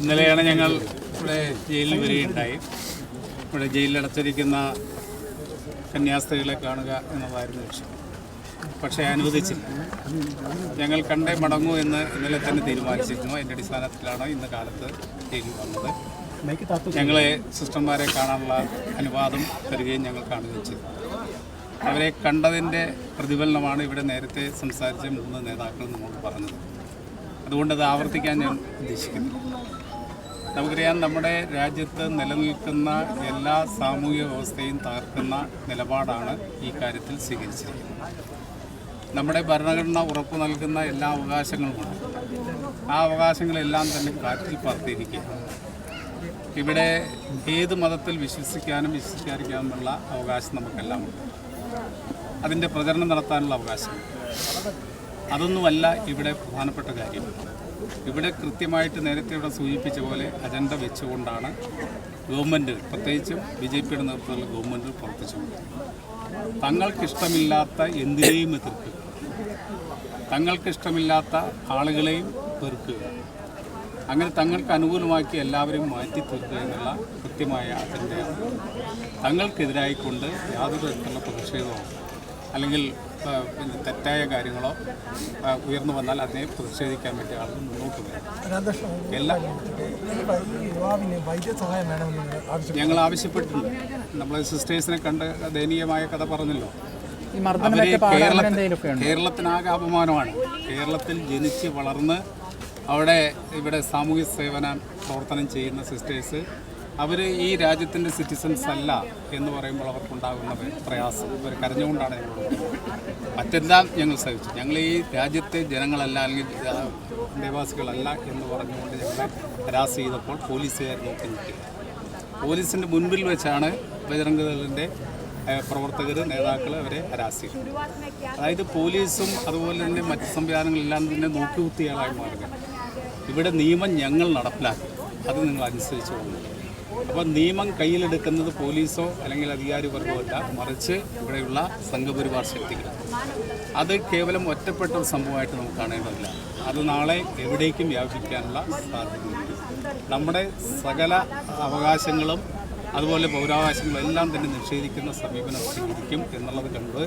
ഇന്നലെയാണ് ഞങ്ങൾ ഇവിടെ ജയിലിൽ വരികയുണ്ടായി. ഇവിടെ ജയിലിൽ അടച്ചിരിക്കുന്ന കന്യാസ്ത്രീകളെ കാണുക എന്നതായിരുന്നു ലക്ഷ്യം. പക്ഷേ അനുവദിച്ചില്ല. ഞങ്ങൾ കണ്ടേ മടങ്ങൂ എന്ന് ഇന്നലെ തന്നെ തീരുമാനിച്ചിരുന്നു. അതിന്റെ അടിസ്ഥാനത്തിലാണ് ഇന്ന് കാലത്ത് ജയിലിൽ വന്നത്. ഞങ്ങളെ സിസ്റ്റർമാരെ കാണാനുള്ള അനുവാദം തരികയും ഞങ്ങൾ കാണുകയും ചെയ്തു. അവരെ കണ്ടതിന്റെ പ്രതിഫലനമാണ് ഇവിടെ നേരത്തെ സംസാരിച്ച മൂന്ന് നേതാക്കൾ നമ്മോട് പറഞ്ഞത്. അതുകൊണ്ട് അത് ആവർത്തിക്കാൻ ഞാൻ ഉദ്ദേശിക്കുന്നില്ല. നമുക്കറിയാം നമ്മുടെ രാജ്യത്ത് നിലനിൽക്കുന്ന എല്ലാ സാമൂഹ്യ വ്യവസ്ഥയും തകർക്കുന്ന നിലപാടാണ് ഈ കാര്യത്തിൽ സ്വീകരിച്ചിരിക്കുന്നത്. നമ്മുടെ ഭരണഘടന ഉറപ്പു നൽകുന്ന എല്ലാ അവകാശങ്ങളുമുണ്ട് ആ അവകാശങ്ങളെല്ലാം തന്നെ കാറ്റിൽ പറത്തിയിരിക്കുക ഇവിടെ ഏത് മതത്തിൽ വിശ്വസിക്കാനും വിശ്വസിക്കാതിരിക്കാനുമുള്ള അവകാശം നമുക്കെല്ലാം ഉണ്ട്. അതിന്റെ പ്രചരണം നടത്താനുള്ള അവകാശം. അതൊന്നുമല്ല ഇവിടെ പ്രധാനപ്പെട്ട കാര്യം. ഇവിടെ കൃത്യമായിട്ട് നേരത്തെ ഇവിടെ സൂചിപ്പിച്ച പോലെ അജണ്ട വെച്ചുകൊണ്ടാണ് ഗവൺമെന്റ് പ്രത്യേകിച്ചും ബി ജെ പിയുടെ നേതൃത്വത്തിലുള്ള ഗവൺമെന്റ് പ്രവർത്തിച്ചുകൊണ്ട് തങ്ങൾക്കിഷ്ടമില്ലാത്ത എന്തിനേയും എതിർക്കുക. തങ്ങൾക്കിഷ്ടമില്ലാത്ത ആളുകളെയും വെറുക്കുക. അങ്ങനെ തങ്ങൾക്ക് അനുകൂലമാക്കി എല്ലാവരെയും മാറ്റി തീർക്കുക എന്നുള്ള കൃത്യമായ അജണ്ടയാണ്. തങ്ങൾക്കെതിരായിക്കൊണ്ട് യാതൊരു തരത്തിലുള്ള പ്രതിഷേധമോ അല്ലെങ്കിൽ പിന്നെ തെറ്റായ കാര്യങ്ങളോ ഉയർന്നു വന്നാൽ അതിനെ പ്രതിഷേധിക്കാൻ വേണ്ടി ആളുകൾ മുന്നോട്ട് വരും. എല്ലാം ഞങ്ങൾ ആവശ്യപ്പെട്ടിട്ടുണ്ട്. നമ്മൾ സിസ്റ്റേഴ്സിനെ കണ്ട് ദയനീയമായ കഥ പറഞ്ഞല്ലോ. കേരളത്തിനാകെ അപമാനമാണ്. കേരളത്തിൽ ജനിച്ച് വളർന്ന് അവിടെ ഇവിടെ സാമൂഹ്യ സേവന പ്രവർത്തനം ചെയ്യുന്ന സിസ്റ്റേഴ്സ് അവർ ഈ രാജ്യത്തിന്റെ സിറ്റിസൻസ് അല്ല എന്ന് പറയുമ്പോൾ അവർക്കുണ്ടാകുന്ന പ്രയാസം അവർ കരഞ്ഞുകൊണ്ടാണ് ഞങ്ങൾ മറ്റെല്ലാം ഞങ്ങൾ സഹിച്ചു? ഞങ്ങൾ ഈ രാജ്യത്തെ ജനങ്ങളല്ല അല്ലെങ്കിൽ നിവാസികളല്ല എന്ന് പറഞ്ഞുകൊണ്ട് ഞങ്ങളെ ഹരാസ് ചെയ്തപ്പോൾ പോലീസുകാർ നോക്കി നിൽക്കുക പോലീസിന്റെ മുൻപിൽ വെച്ചാണ് ബജറംഗദളിന്റെ പ്രവർത്തകർ നേതാക്കൾ അവരെ ഹരാസ് ചെയ്തു അതായത് പോലീസും അതുപോലെ തന്നെ മറ്റ് സംവിധാനങ്ങളെല്ലാം തന്നെ നോക്കി കുത്തിയാളായി മാറുക ഇവിടെ നിയമം ഞങ്ങൾ നടപ്പിലാക്കി. അത് നിങ്ങൾ അനുസരിച്ച് പോകുന്നു അപ്പോൾ നിയമം കയ്യിലെടുക്കുന്നത് പോലീസോ അല്ലെങ്കിൽ അധികാരി വർഗമല്ല മറിച്ച് ഇവിടെയുള്ള സംഘപരിവാർ ശക്തികൾ അത് കേവലം ഒറ്റപ്പെട്ട ഒരു സംഭവമായിട്ട് നമുക്ക് കാണേണ്ടതില്ല. അത് നാളെ എവിടേക്കും വ്യാപിക്കാനുള്ള സാധ്യതയുണ്ട്. നമ്മുടെ സകല അവകാശങ്ങളും അതുപോലെ പൗരാവകാശങ്ങളെല്ലാം തന്നെ നിഷേധിക്കുന്ന സമീപനം സ്വീകരിക്കും എന്നുള്ളത് കണ്ട്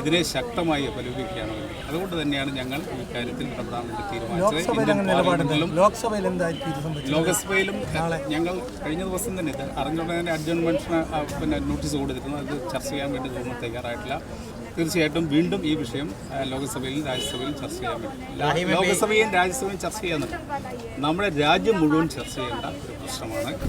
ഇതിനെ ശക്തമായി അപലപിക്കുകയാണ് അതുകൊണ്ട് തന്നെയാണ് ഞങ്ങൾ ഈ കാര്യത്തിൽ ഇടപെടാൻ വേണ്ടി തീരുമാനിച്ചത് ലോക്സഭയിലും ഞങ്ങൾ കഴിഞ്ഞ ദിവസം തന്നെ ഇത് അറിഞ്ഞുടനെ അഡ്ജൺമെൻഷന് പിന്നെ നോട്ടീസ് കൊടുത്തിരുന്നു. അത് ചർച്ച ചെയ്യാൻ വേണ്ടി ഗവൺമെന്റ് തയ്യാറായിട്ടില്ല. തീർച്ചയായിട്ടും വീണ്ടും ഈ വിഷയം ലോക്സഭയിലും ലോകസഭയിലും രാജ്യസഭയിലും ചർച്ച ചെയ്യാൻ വേണ്ടി ലോക്സഭയും രാജ്യസഭയും ചർച്ച ചെയ്യാൻ നമ്മുടെ രാജ്യം മുഴുവൻ ചർച്ച ചെയ്യേണ്ട ഒരു പ്രശ്നമാണ് ഇത്.